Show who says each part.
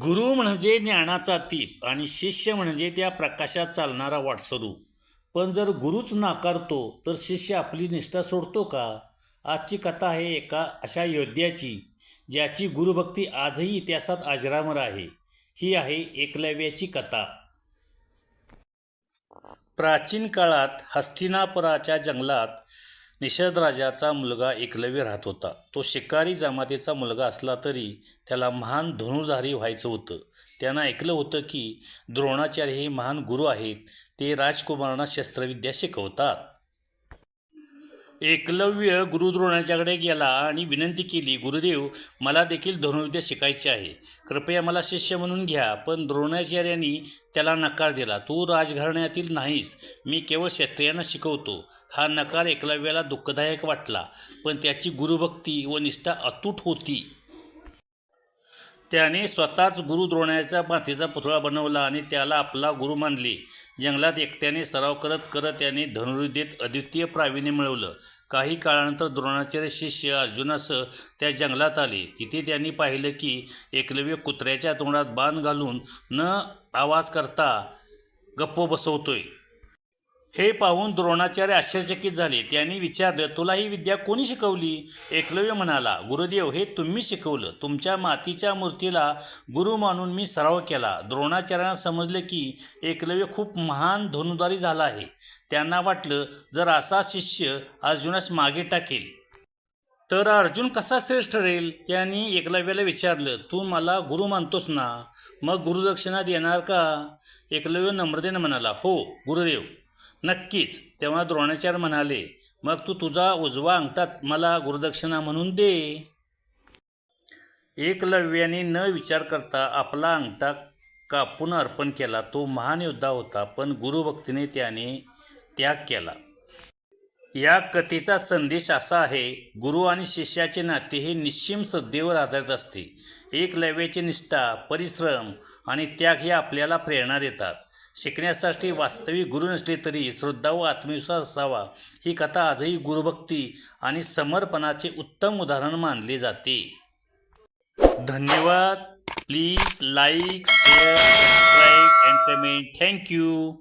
Speaker 1: गुरु म्हणजे ज्ञानाचा तीप आणि शिष्य म्हणजे त्या प्रकाशात चालणारा वाटसरू. पण जर गुरुच नाकारतो तर शिष्य आपली निष्ठा सोडतो का? आजची कथा आहे एका अशा योद्ध्याची ज्याची गुरुभक्ती आजही इतिहासात अजरामर आहे. ही आहे एकलव्याची कथा. प्राचीन काळात हस्तिनापुराच्या जंगलात निषद राजाचा मुलगा एकलव्य राहत होता. तो शिकारी जमातीचा मुलगा असला तरी त्याला महान धनुर्धारी व्हायचं होतं. त्यांना ऐकलं होतं की द्रोणाचार्य हे महान गुरु आहेत. ते राजकुमारांना शस्त्रविद्या शिकवतात. एकलव्य गुरु द्रोणाच्याकडे गेला आणि विनंती केली गुरुदेव मला देखील धनुर्विद्या शिकायची आहे. कृपया मला शिष्य म्हणून घ्या पण द्रोणाचार्यांनी त्याला नकार दिला. तू राजघराण्यातील नाहीस. मी केवळ क्षत्रियांना शिकवतो. हा नकार एकलव्याला दुःखदायक वाटला पण त्याची गुरुभक्ती व निष्ठा अतूट होती. त्याने स्वतःच गुरु द्रोणाचा मातीचा पुतळा बनवला आणि त्याला आपला गुरु मानले. जंगलात एकट्याने सराव करत करत त्याने धनुर्विद्येत अद्वितीय प्रावीण्य मिळवलं. काही काळानंतर द्रोणाचार्य शिष्य अर्जुनासह त्या जंगलात आले. तिथे त्यांनी पाहिलं की एकलव्य कुत्र्याच्या तोंडात बाण घालून न आवाज करता गप्प बसवतोय. हे पाहून द्रोणाचार्य आश्चर्यचकित झाले. त्यांनी विचारलं तुला ही विद्या कोणी शिकवली? एकलव्य म्हणाला गुरुदेव हे तुम्ही शिकवलं. तुमच्या मातीच्या मूर्तीला गुरु मानून मी सराव केला. द्रोणाचार्यांना समजलं की एकलव्य खूप महान धनुधारी झाला आहे. त्यांना वाटलं जर असा शिष्य अर्जुनास मागे टाकेल तर अर्जुन कसा श्रेष्ठ ठरेल त्यांनी एकलव्याला विचारलं तू मला गुरु मानतोस ना? मग गुरुदक्षिणा देणार का? एकलव्य नम्रतेनं म्हणाला हो गुरुदेव. नक्कीच. तेव्हा द्रोणाचार्य म्हणाले मग तू तुझा उजवा अंगठात मला गुरुदक्षिणा म्हणून दे. एकलव्याने न विचार करता आपला अंगठा कापून अर्पण केला. तो महान योद्धा होता पण गुरुभक्तीने त्याने त्याग केला. या कथेचा संदेश असा आहे गुरु आणि शिष्याचे नाते हे निश्चिम श्रद्धेवर आधारित असते. एकलव्याची निष्ठा परिश्रम आणि त्याग हे आपल्याला प्रेरणा देतात. शिकण्यासाठी वास्तविक गुरु नसले तरी श्रद्धा व आत्मविश्वास असावा. ही कथा आजही गुरुभक्ती आणि समर्पणाचे उत्तम उदाहरण मानले जाते. धन्यवाद. Please like share subscribe and comment. Thank you